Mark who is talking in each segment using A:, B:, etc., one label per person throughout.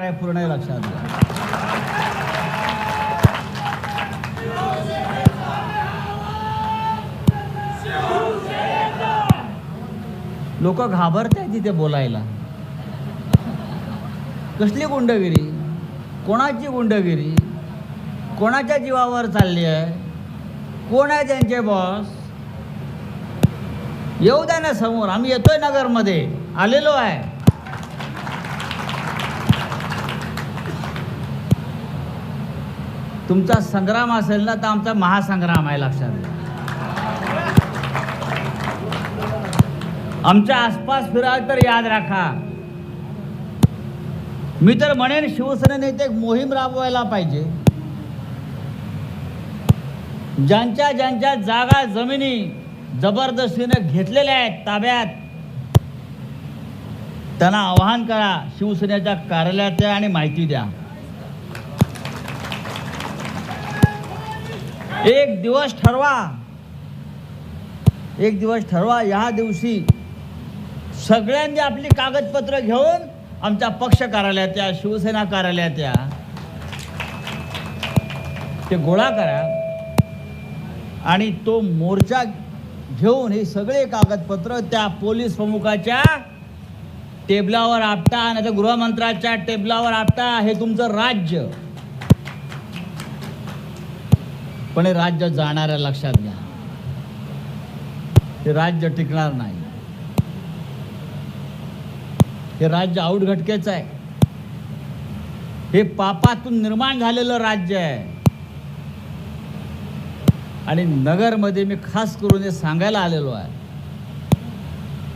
A: आहे पूर्ण लक्षात घ्या लोक घाबरताय तिथे बोलायला. कसली गुंडगिरी? कोणाची गुंडगिरी? कोणाच्या जीवावर चालली आहे? कोण आहे त्यांचे बॉस येऊ द्या ना समोर आम्ही येतोय नगरमध्ये. आलेलो आहे. तुमचा संग्राम असेल ना तर आमचा महासंग्राम आहे लक्षात आमच्या आसपास फिराल तर याद राखा. मी तर म्हणेन शिवसेनेने ते एक मोहीम राबवायला पाहिजे. ज्यांच्या ज्यांच्या जागा जमिनी जबरदस्तीने घेतलेल्या आहेत ताब्यात त्यांना आवाहन करा शिवसेनेच्या कार्यालयात आणि माहिती द्या. एक दिवस ठरवा. एक दिवस ठरवा. या दिवशी सगळ्यांनी आपली कागदपत्र घेऊन आमच्या पक्ष कार्यालयात या शिवसेना कार्यालयात या. ते गोळा करा. आणि तो मोर्चा घेऊन हे सगळे कागदपत्र त्या पोलीस प्रमुखाच्या टेबलावर आपटा नाही तर गृहमंत्र्याच्या टेबलावर आपटा. हे तुमचं राज्य. पण हे राज्य जाणाऱ्या लक्षात घ्या. हे राज्य टिकणार नाही. हे राज्य आऊटघटकेच आहे. हे पापातून निर्माण झालेलं राज्य आहे. आणि नगरमध्ये मी खास करून हे सांगायला आलेलो आहे.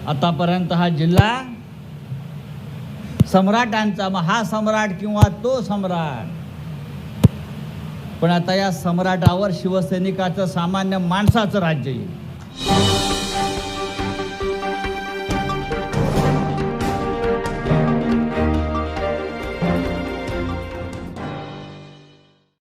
A: आतापर्यंत हा जिल्हा सम्राटांचा मग हा सम्राट किंवा तो सम्राट पण आता या सम्राटावर शिवसैनिकाचं सामान्य माणसाचं राज्य येईल.